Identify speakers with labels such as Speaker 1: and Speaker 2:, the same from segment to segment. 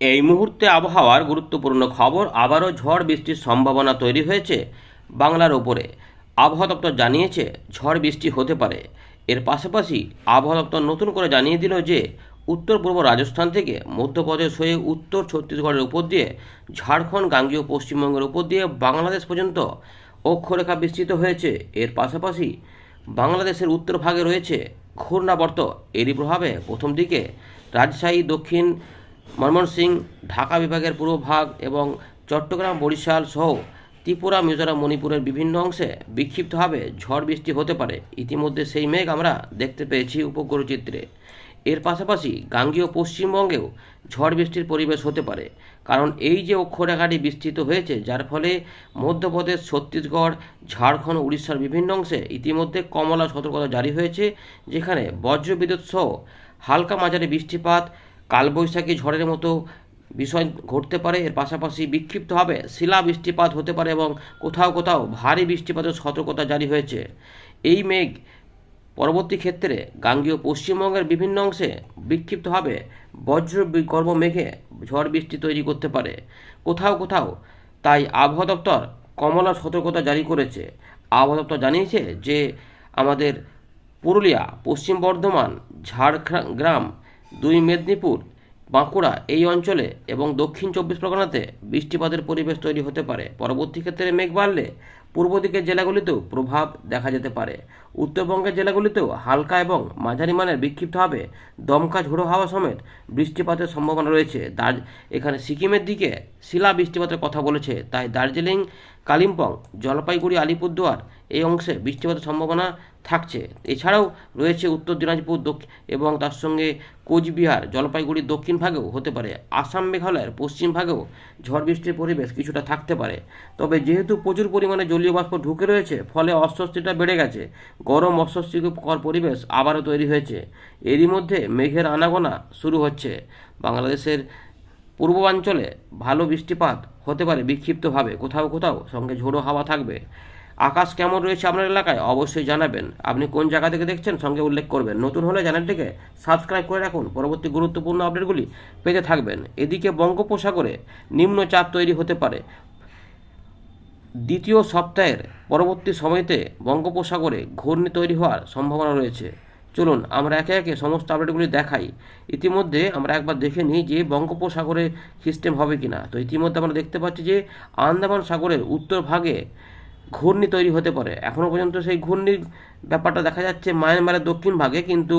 Speaker 1: এই মুহূর্তে আবহাওয়ার গুরুত্বপূর্ণ খবর, আবারও ঝড় বৃষ্টির সম্ভাবনা তৈরি হয়েছে বাংলার ওপরে। আবহাওয়া দপ্তর জানিয়েছে, ঝড় বৃষ্টি হতে পারে। এর পাশাপাশি আবহাওয়া দপ্তর নতুন করে জানিয়ে দিল যে, উত্তর পূর্ব রাজস্থান থেকে মধ্যপ্রদেশ হয়ে উত্তর ছত্তিশগড়ের উপর দিয়ে, ঝাড়খণ্ড, গাঙ্গীয়, পশ্চিমবঙ্গের উপর দিয়ে বাংলাদেশ পর্যন্ত অক্ষরেখা বিস্তৃত হয়েছে। এর পাশাপাশি বাংলাদেশের উত্তর ভাগে রয়েছে ঘূর্ণাবর্ত। এরই প্রভাবে প্রথম দিকে রাজশাহী, দক্ষিণ ময়মনসিংহ ঢাকা বিভাগের পূর্ব ভাগ এবং চট্টগ্রাম, বরিশাল সহ ত্রিপুরা, মিজোরাম, মণিপুরের বিভিন্ন অংশে বিক্ষিপ্তভাবে ঝড় বৃষ্টি হতে পারে। ইতিমধ্যে সেই মেঘ আমরা দেখতে পেয়েছি উপগ্রহ চিত্রে। এর পাশাপাশি গাঙ্গীয় পশ্চিমবঙ্গেও ঝড় বৃষ্টির পরিবেশ হতে পারে। কারণ এই যে অক্ষরেখাটি বিস্তৃত হয়েছে, যার ফলে মধ্যপ্রদেশ, ছত্তিশগড়, ঝাড়খণ্ড, উড়িষ্যার বিভিন্ন অংশে ইতিমধ্যে কমলা সতর্কতা জারি হয়েছে, যেখানে বজ্রবিদ্যুৎ সহ হালকা মাঝারি বৃষ্টিপাত কালবৈশাখী ঝড়ের মতো বিষয় ঘটতে পারে। এর পাশাপাশি বিক্ষিপ্তভাবে শিলা বৃষ্টিপাত হতে পারে এবং কোথাও কোথাও ভারী বৃষ্টিপাতের সতর্কতা জারি হয়েছে। এই মেঘ পরবর্তী ক্ষেত্রে গাঙ্গীয় পশ্চিমবঙ্গের বিভিন্ন অংশে বিক্ষিপ্তভাবে বজ্র কর্ম মেঘে ঝড় বৃষ্টি তৈরি করতে পারে। কোথাও কোথাও তাই আবহাওয়া দপ্তর কমলা সতর্কতা জারি করেছে। আবহাওয়া দপ্তর জানিয়েছে যে আমাদের পুরুলিয়া, পশ্চিম বর্ধমান ঝাড়গ্রাম দুই মেদিনীপুর, বাঁকুড়া এই অঞ্চলে এবং দক্ষিণ চব্বিশ পরগনাতে বৃষ্টিপাতের পরিবেশ তৈরি হতে পারে। পরবর্তী ক্ষেত্রে মেঘ বাড়লে পূর্ব দিকের জেলাগুলিতেও প্রভাব দেখা যেতে পারে। উত্তরবঙ্গের জেলাগুলিতেও হালকা এবং মাঝারি মানের বিক্ষিপ্তভাবে দমকা ঝোড়ো হাওয়া সমেত বৃষ্টিপাতের সম্ভাবনা রয়েছে। দার এখানে সিকিমের দিকে শিলা বৃষ্টিপাতের কথা বলেছে। তাই দার্জিলিং, কালিম্পং, জলপাইগুড়ি, আলিপুরদুয়ার এই অংশে বৃষ্টিপাতের সম্ভাবনা থাকছে। এছাড়াও রয়েছে উত্তর দিনাজপুর দক্ষিণ এবং তার সঙ্গে কোচবিহার জলপাইগুড়ির দক্ষিণ ভাগেও হতে পারে। আসাম, মেঘালয়ের পশ্চিম ভাগেও ঝড় বৃষ্টির পরিবেশ কিছুটা থাকতে পারে। তবে যেহেতু প্রচুর পরিমাণে জলীয় বাষ্প ঢুকে রয়েছে, ফলে অস্বস্তিটা বেড়ে গেছে। গরম অস্বস্তিকর পরিবেশ আবারও তৈরি হয়েছে। এরই মধ্যে মেঘের আনাগোনা শুরু হচ্ছে। বাংলাদেশের পূর্বাঞ্চলে ভালো বৃষ্টিপাত হতে পারে বিক্ষিপ্তভাবে। কোথাও কোথাও সঙ্গে ঝোড়ো হাওয়া থাকবে। আকাশ কেমন রয়েছে আপনার এলাকায় অবশ্যই জানাবেন। আপনি কোন জায়গা থেকে দেখছেন সঙ্গে উল্লেখ করবেন। নতুন হলে চ্যানেলটিকে সাবস্ক্রাইব করে রাখুন। পরবর্তী গুরুত্বপূর্ণ আপডেটগুলি পেতে থাকবেন। এদিকে বঙ্গোপসাগরে নিম্নচাপ তৈরি হতে পারে। দ্বিতীয় সপ্তাহের পরবর্তী সময়তে বঙ্গোপসাগরে ঘূর্ণি তৈরি হওয়ার সম্ভাবনা রয়েছে। চলুন, আমরা একে একে সমস্ত আপডেটগুলি দেখাই। ইতিমধ্যে আমরা একবার দেখে নিই যে বঙ্গোপসাগরে সিস্টেম হবে কি না তো ইতিমধ্যে আমরা দেখতে পাচ্ছি যে আন্দামান সাগরের উত্তর ভাগে ঘূর্ণি তৈরি হতে পারে। এখনও পর্যন্ত সেই ঘূর্ণির ব্যাপারটা দেখা যাচ্ছে মায়ানমারের দক্ষিণ ভাগে, কিন্তু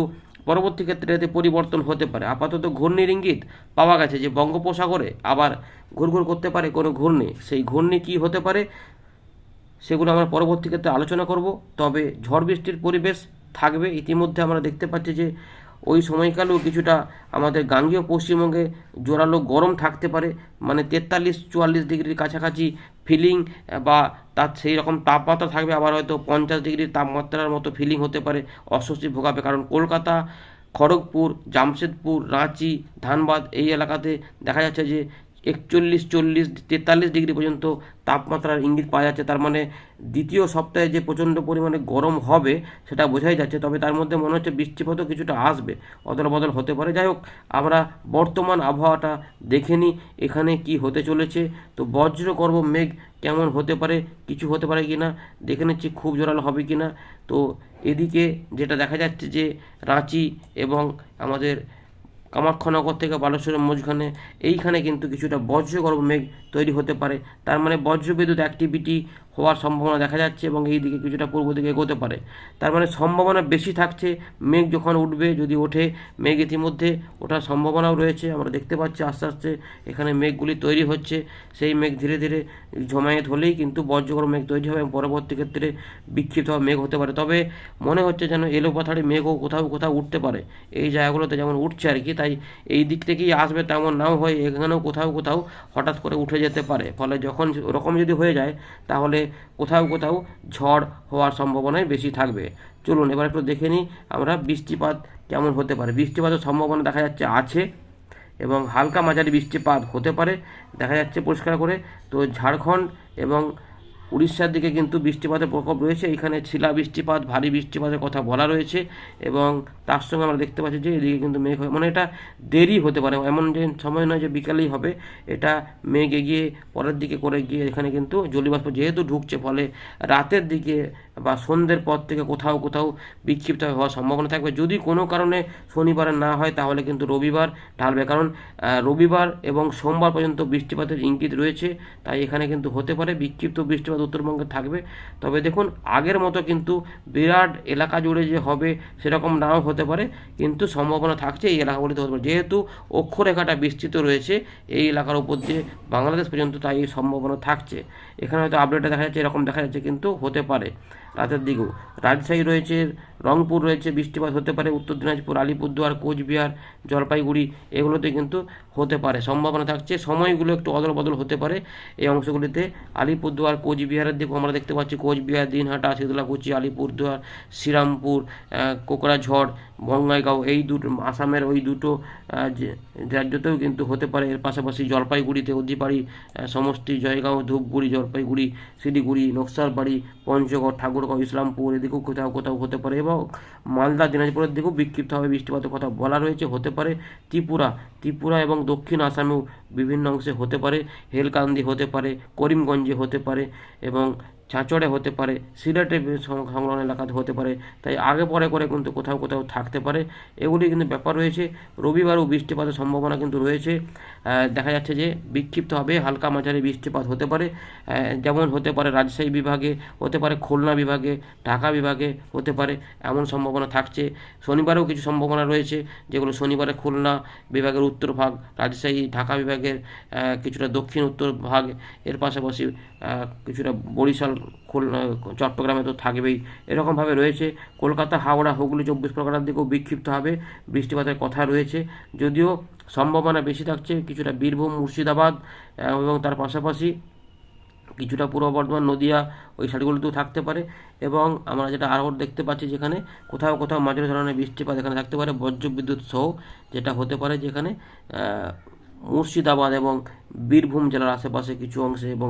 Speaker 1: পরবর্তী ক্ষেত্রে এতে পরিবর্তন হতে পারে। আপাতত ঘূর্ণির ইঙ্গিত পাওয়া গেছে যে বঙ্গোপসাগরে আবার ঘুরঘুর করতে পারে কোনো ঘূর্ণি। সেই ঘূর্ণি কি হতে পারে সেগুলো আমরা পরবর্তী ক্ষেত্রে আলোচনা করব। তবে ঝড় বৃষ্টির পরিবেশ থাকবে। ইতিমধ্যে আমরা দেখতে পাচ্ছি যে ওই সময়কালেও কিছুটা আমাদের গাঙ্গীয় পশ্চিমবঙ্গে জোরালো গরম থাকতে পারে। মানে তেতাল্লিশ, চুয়াল্লিশ ডিগ্রির কাছাকাছি ফিলিং বা তার সেই রকম তাপমাত্রা থাকবে, আবার হয়তো পঞ্চাশ ডিগ্রির তাপমাত্রার মতো ফিলিং হতে পারে, অস্বস্তি ভোগাবে কারণ কলকাতা, খড়গপুর, জামশেদপুর, রাঁচি, ধানবাদ এই এলাকাতে দেখা যাচ্ছে যে একচল্লিশ, চল্লিশ, তেতাল্লিশ ডিগ্রি পর্যন্ত তাপমাত্রার ইঙ্গিত পাওয়া যাচ্ছে। তার মানে দ্বিতীয় সপ্তাহে যে প্রচণ্ড পরিমাণে গরম হবে সেটা বোঝাই যাচ্ছে। তবে তার মধ্যে মনে হচ্ছে বৃষ্টিপাতও কিছুটা আসবে অদল বদল হতে পারে। যাই হোক, আমরা বর্তমান আবহাওয়াটা দেখে নিই, এখানে কি হতে চলেছে। তো বজ্রগর্ভ মেঘ কেমন হতে পারে, কিছু হতে পারে কি না, দেখে নিচ্ছি খুব জোরালো হবে কি না। তো এদিকে যেটা দেখা যাচ্ছে যে রাঁচি এবং আমাদের কামাখ্যানগর থেকে বালেশ্বরের মাঝখানে, এইখানে কিন্তু কিছুটা বজ্রগর্ভ মেঘ তৈরি হতে পারে। তার মানে বজ্রবিদ্যুৎ অ্যাক্টিভিটি হওয়ার সম্ভাবনা দেখা যাচ্ছে এবং এই দিকে কিছুটা পূর্ব দিকে এগোতে পারে। তার মানে সম্ভাবনা বেশি থাকছে, মেঘ যখন উঠবে, যদি ওঠে মেঘ ইতিমধ্যে, ওঠার সম্ভাবনাও রয়েছে। আমরা দেখতে পাচ্ছি আস্তে আস্তে এখানে মেঘগুলি তৈরি হচ্ছে। সেই মেঘ ধীরে ধীরে জমায়েত হলেই কিন্তু বজ্রগর্ভ মেঘ তৈরি হবে এবং পরবর্তী ক্ষেত্রে বিক্ষিপ্ত মেঘ হতে পারে। তবে মনে হচ্ছে যেন এলো মেঘও কোথাও কোথাও উঠতে পারে। এই জায়গাগুলোতে যেমন উঠছে আর কি, তাই এই দিক থেকেই আসবে তেমন নাও হয়, এখানেও কোথাও কোথাও হঠাৎ করে উঠে যেতে পারে। ফলে যখন ওরকম যদি হয়ে যায়, তাহলে কোথাও কোথাও ঝড় হওয়ার সম্ভাবনাই বেশি থাকবে। চলুন, এবার একটু দেখে নিই আমরা বৃষ্টিপাত কেমন হতে পারে। বৃষ্টিপাতের সম্ভাবনা দেখা যাচ্ছে আছে এবং হালকা মাঝারি বৃষ্টিপাত হতে পারে। দেখা যাচ্ছে পরিষ্কার করে, তো ঝাড়খণ্ড এবং উড়িষ্যার দিকে কিন্তু বৃষ্টিপাতের প্রকোপ রয়েছে। এখানে শিলা বৃষ্টিপাত, ভারী বৃষ্টিপাতের কথা বলা রয়েছে এবং তার সঙ্গে আমরা দেখতে পাচ্ছি যে এদিকে কিন্তু মেঘ মানে এটা দেরি হতে পারে, এমন যে সময় নয় যে বিকালেই হবে। এটা মেঘ এগিয়ে পরের দিকে করে গিয়ে এখানে কিন্তু জলীয়বাষ্প যেহেতু ঢুকছে, ফলে রাতের দিকে বা সন্ধ্যের পর থেকে কোথাও কোথাও বিক্ষিপ্ত হওয়ার সম্ভাবনা থাকবে। যদি কোনো কারণে শনিবারে না হয়, তাহলে কিন্তু রবিবার ঢালবে। কারণ রবিবার এবং সোমবার পর্যন্ত বৃষ্টিপাতের ইঙ্গিত রয়েছে, তাই এখানে কিন্তু হতে পারে বিক্ষিপ্ত বৃষ্টিপাত উত্তরবঙ্গে থাকবে। তবে দেখুন, আগের মতো কিন্তু বিরাট এলাকা জুড়ে যে হবে, সেরকম নাও হতে পারে, কিন্তু সম্ভাবনা থাকছে এই এলাকাগুলিতে হতে পারে। যেহেতু অক্ষরেখাটা বিস্তৃত রয়েছে, এই এলাকার উপর দিয়ে বাংলাদেশ পর্যন্ত তাই এই সম্ভাবনা থাকছে। এখানে হয়তো আপডেটে দেখা যাচ্ছে, এরকম দেখা যাচ্ছে, কিন্তু হতে পারে। রাতের দিকেও রাজশাহী রয়েছে, রংপুর রয়েছে, বৃষ্টিপাত হতে পারে, উত্তর দিনাজপুর, আলিপুরদুয়ার, কোচবিহার, জলপাইগুড়ি, এগুলোতে কিন্তু হতে পারে, সম্ভাবনা থাকছে। সময়গুলো একটু অদল বদল হতে পারে এই অংশগুলিতে। আলিপুরদুয়ার, কোচবিহারের দিকেও আমরা দেখতে পাচ্ছি, কোচবিহার, দিনহাটা, শীতলাকুচি, আলিপুরদুয়ার, শ্রীরামপুর কোকরাঝড় বঙ্গাইগাঁও এই দুটো, আসামের ওই দুটো রাজ্যতেও কিন্তু হতে পারে। এর পাশাপাশি জলপাইগুড়িতে অধিপাড়ি সমষ্টি, জয়গাঁও, ধূপগুড়ি, জলপাইগুড়ি, শিলিগুড়ি, নকশালবাড়ি, পঞ্চগড়, ঠাকুরগাঁও, ইসলামপুর এদিকেও কোথাও কোথাও হতে পারে। এবং মালদা, দিনাজপুরের দিকেও বিক্ষিপ্তভাবে বৃষ্টিপাতের কথা বলা রয়েছে। হতে পারে ত্রিপুরা ত্রিপুরা এবং দক্ষিণ আসামেও বিভিন্ন অংশে হতে পারে, হেলকান্দি হতে পারে, করিমগঞ্জে হতে পারে এবং চাঁচড়ে হতে পারে, সিলেটে সংলগ্ন এলাকাতে হতে পারে। তাই আগে পরে করে কিন্তু কোথাও কোথাও থাকতে পারে। এগুলি কিন্তু ব্যাপার রয়েছে। রবিবারও বৃষ্টিপাতের সম্ভাবনা কিন্তু রয়েছে। দেখা যাচ্ছে যে বিক্ষিপ্ত হবে হালকা মাঝারি বৃষ্টিপাত হতে পারে। যেমন হতে পারে রাজশাহী বিভাগে, হতে পারে খুলনা বিভাগে, ঢাকা বিভাগে হতে পারে এমন সম্ভাবনা থাকছে। শনিবারেও কিছু সম্ভাবনা রয়েছে, যেগুলো শনিবারে খুলনা বিভাগের উত্তর ভাগ, রাজশাহী, ঢাকা বিভাগের কিছুটা দক্ষিণ উত্তর ভাগ, এর পাশাপাশি কিছুটা বরিশাল, খোল চট্টগ্রামে তো থাকবেই। এরকমভাবে রয়েছে। কলকাতা, হাওড়া, হুগলি, চব্বিশ পরগনার দিকেও বিক্ষিপ্ত হবে। বৃষ্টিপাতের কথা রয়েছে। যদিও সম্ভাবনা বেশি থাকছে, কিছুটা বীরভূম, মুর্শিদাবাদ এবং তার পাশাপাশি কিছুটা পূর্ব বর্ধমান, নদিয়া, ওই সাইডগুলোতেও থাকতে পারে। এবং আমরা যেটা আরও দেখতে পাচ্ছি যেখানে, কোথাও কোথাও মাঝারি ধরনের বৃষ্টিপাত এখানে থাকতে পারে, বজ্রবিদ্যুৎ সহ যেটা হতে পারে যেখানে মুর্শিদাবাদ এবং বীরভূম জেলার আশেপাশে কিছু অংশে এবং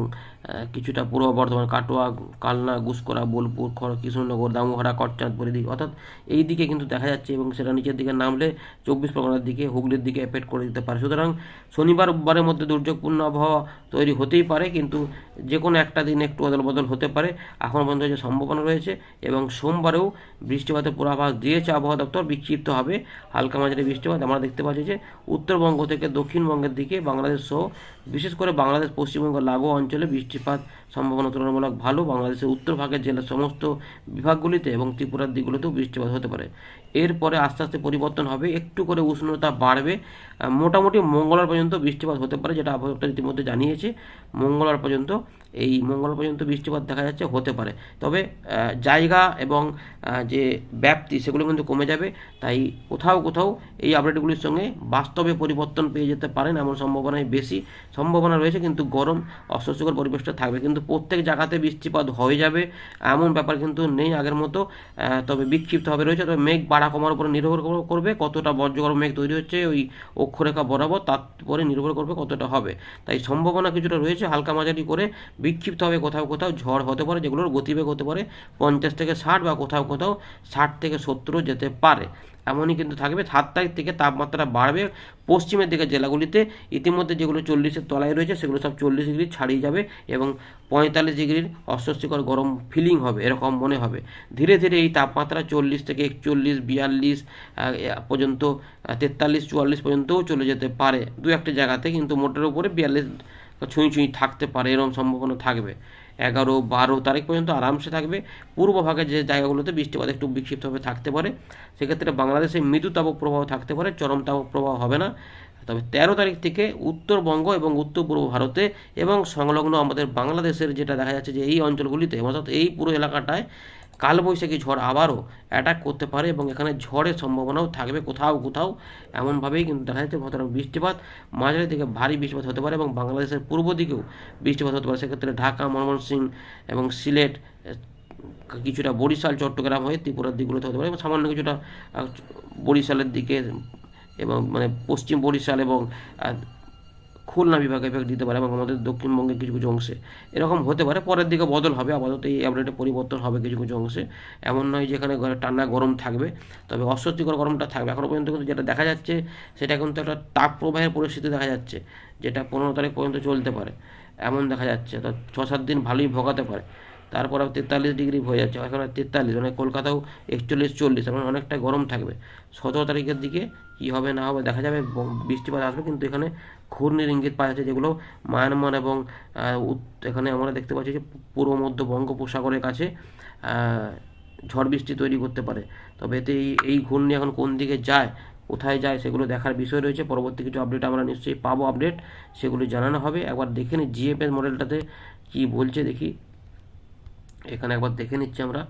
Speaker 1: কিছুটা পূর্ব বর্ধমান, কাটোয়া, কালনা গুসকরা বোলপুর খড় কৃষ্ণনগর দামোহরা কটচাঁদপুর এদিকে অর্থাৎ এই দিকে কিন্তু দেখা যাচ্ছে এবং সেটা নিচের দিকে নামলে চব্বিশ পরগনার দিকে, হুগলির দিকে এফেক্ট করে দিতে পারে। সুতরাং শনিবার রোববারের মধ্যে দুর্যোগপূর্ণ আবহাওয়া তৈরি হতেই পারে, কিন্তু যে কোনো একটা দিন একটু অদল বদল হতে পারে, এখন পর্যন্ত যে সম্ভাবনা রয়েছে এবং সোমবারেও বৃষ্টিপাতের পূর্বাভাস দিয়েছে আবহাওয়া দপ্তর, বিক্ষিপ্ত হবে হালকা মাঝারি বৃষ্টিপাত। আমরা দেখতে পাচ্ছি যে উত্তরবঙ্গ থেকে দক্ষিণবঙ্গের দিকে, বাংলাদেশ সহ বিশেষ করে বাংলাদেশ, পশ্চিমবঙ্গ, লাগোয়া অঞ্চলে বৃষ্টিপাত সম্ভাবনা তুলনামূলক ভালো। বাংলাদেশের উত্তর ভাগের জেলার সমস্ত বিভাগগুলিতে এবং ত্রিপুরার দিকগুলোতেও বৃষ্টিপাত হতে পারে। এরপরে আস্তে আস্তে পরিবর্তন হবে, একটু করে উষ্ণতা বাড়বে। মোটামুটি মঙ্গলবার পর্যন্ত বৃষ্টিপাত হতে পারে, যেটা আবহাওয়া দপ্তর ইতিমধ্যে জানিয়েছে। মঙ্গলবার পর্যন্ত এই মঙ্গলবার পর্যন্ত বৃষ্টিপাত দেখা যাচ্ছে, হতে পারে। তবে জায়গা এবং যে ব্যাপ্তি, সেগুলো কিন্তু কমে যাবে। তাই কোথাও কোথাও এই আপডেটগুলির সঙ্গে বাস্তবে পরিবর্তন পেয়ে যেতে পারেন এমন সম্ভাবনাই বেশি। সম্ভাবনা রয়েছে, কিন্তু গরম, অস্বস্তিকর পরিবেশটা থাকবে। কিন্তু প্রত্যেক জায়গাতে বৃষ্টিপাত হয়ে যাবে, এমন ব্যাপার কিন্তু নেই আগের মতো। তবে বিক্ষিপ্তভাবে রয়েছে, তবে মেঘ বাড়া কমার উপরে নির্ভর করবে কতটা বজ্রগর মেঘ তৈরি হচ্ছে ওই অক্ষরেখা বরাবর, তার উপরে নির্ভর করবে কতটা হবে। তাই সম্ভাবনা কিছুটা রয়েছে, হালকা মাঝারি করে বিক্ষিপ্ত হবে কোথাও কোথাও ঝড় হতে পারে, যেগুলোর গতিবেগ হতে পারে পঞ্চাশ থেকে ষাট বা কোথাও কোথাও ষাট থেকে সত্তর যেতে পারে। এমনই কিন্তু থাকবে। সাত তারিখ থেকে তাপমাত্রা বাড়বে পশ্চিমের দিকে জেলাগুলিতে। ইতিমধ্যে যেগুলো চল্লিশের তলায় রয়েছে, সেগুলো সব চল্লিশ ডিগ্রি ছাড়িয়ে যাবে এবং পঁয়তাল্লিশ ডিগ্রির অস্বস্তিকর গরম ফিলিং হবে, এরকম মনে হবে। ধীরে ধীরে এই তাপমাত্রা চল্লিশ থেকে একচল্লিশ, বিয়াল্লিশ পর্যন্ত তেতাল্লিশ, চুয়াল্লিশ পর্যন্তও চলে যেতে পারে। দু একটা জায়গাতে কিন্তু মোটের উপরে বিয়াল্লিশ ছুঁই ছুঁই থাকতে পারে, এরকম সম্ভাবনা থাকবে। এগারো বারো তারিখ পর্যন্ত আরামসে থাকবে। পূর্ব ভাগের যে জায়গাগুলোতে বৃষ্টিপাত একটু বিক্ষিপ্তভাবে থাকতে পারে, সেক্ষেত্রে বাংলাদেশে মৃদু তাপপ্রবাহ থাকতে পারে, চরম তাপপ্রবাহ হবে না। তবে তেরো তারিখ থেকে উত্তরবঙ্গ এবং উত্তর পূর্ব ভারতে এবং সংলগ্ন আমাদের বাংলাদেশের যেটা দেখা যাচ্ছে যে এই অঞ্চলগুলিতে, অর্থাৎ এই পুরো এলাকাটায় কালবৈশাখী ঝড় আবারও অ্যাটাক করতে পারে এবং এখানে ঝড়ের সম্ভাবনাও থাকবে কোথাও কোথাও। এমনভাবেই কিন্তু দেখা যাচ্ছে সুতরাং বৃষ্টিপাত, মাঝারি থেকে ভারী বৃষ্টিপাত হতে পারে এবং বাংলাদেশের পূর্ব দিকেও বৃষ্টিপাত হতে পারে। সেক্ষেত্রে ঢাকা, ময়মনসিংহ এবং সিলেট কিছুটা বরিশাল, চট্টগ্রাম হয়ে ত্রিপুরার দিকগুলোতে হতে পারে এবং সামান্য কিছুটা বরিশালের দিকে এবং মানে পশ্চিম বরিশাল এবং খুলনা বিভাগে এফেক্ট দিতে পারে এবং আমাদের দক্ষিণবঙ্গে কিছু কিছু অংশে। এরকম হতে পারে, পরের দিকে বদল হবে, আপাতত এই আপডেটে পরিবর্তন হবে কিছু কিছু অংশে। এমন নয় যেখানে টান্না গরম থাকবে, তবে অস্বস্তিকর গরমটা থাকবে। এখনও পর্যন্ত কিন্তু যেটা দেখা যাচ্ছে, সেটা কিন্তু একটা তাপ প্রবাহের পরিস্থিতি দেখা যাচ্ছে, যেটা পনেরো তারিখ পর্যন্ত চলতে পারে। এমন দেখা যাচ্ছে, তো ছ সাত দিন ভালোই ভোগাতে পারে। তারপরে তেতাল্লিশ ডিগ্রি হয়ে যাচ্ছে। এখন তেতাল্লিশ মানে কলকাতাও একচল্লিশ, চল্লিশ মানে অনেকটা গরম থাকবে। সতেরো তারিখের দিকে কী হবে না হবে দেখা যাবে বৃষ্টিপাত আসবে, কিন্তু এখানে ঘূর্ণির ইঙ্গিত পাওয়া যাচ্ছে, যেগুলো মায়ানমার এবং এখানে আমরা দেখতে পাচ্ছি যে পূর্ব মধ্য বঙ্গোপসাগরের কাছে ঝড় বৃষ্টি তৈরি করতে পারে। তবে এতে এই এই ঘূর্ণি এখন কোন দিকে যায়, কোথায় যায় সেগুলো দেখার বিষয় রয়েছে। পরবর্তী কিছু আপডেট আমরা নিশ্চয়ই পাবো আপডেট সেগুলো জানানো হবে। একবার দেখে নিই জিএফএস মডেলটাতে কী বলছে দেখি। এখানে একবার দেখে নিচ্ছি আমরা।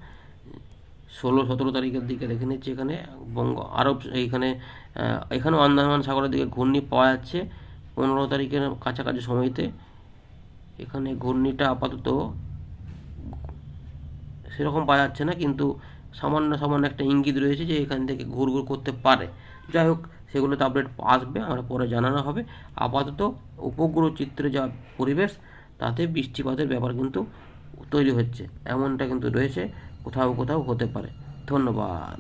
Speaker 1: ষোলো, সতেরো তারিখের দিকে দেখে নিচ্ছি এখানে বঙ্গ আরব, এইখানে এখানেও আন্দামান সাগরের দিকে ঘূর্ণি পাওয়া যাচ্ছে পনেরো তারিখের কাছাকাছি সময়তে। এখানে ঘূর্ণিটা আপাতত সেরকম পাওয়া যাচ্ছে না, কিন্তু সামান্য সামান্য একটা ইঙ্গিত রয়েছে যে এখান থেকে ঘুর ঘুর করতে পারে। যাই হোক, সেগুলো সেগুলোতে আপডেট আসবে, আমরা পরে জানানো হবে। আপাতত উপগ্রহ চিত্রে যা পরিবেশ, তাতে বৃষ্টিপাতের ব্যাপার কিন্তু তৈরি হচ্ছে। এমনটা কিন্তু রয়েছে। কোথাও কোথাও হতে পারে। ধন্যবাদ।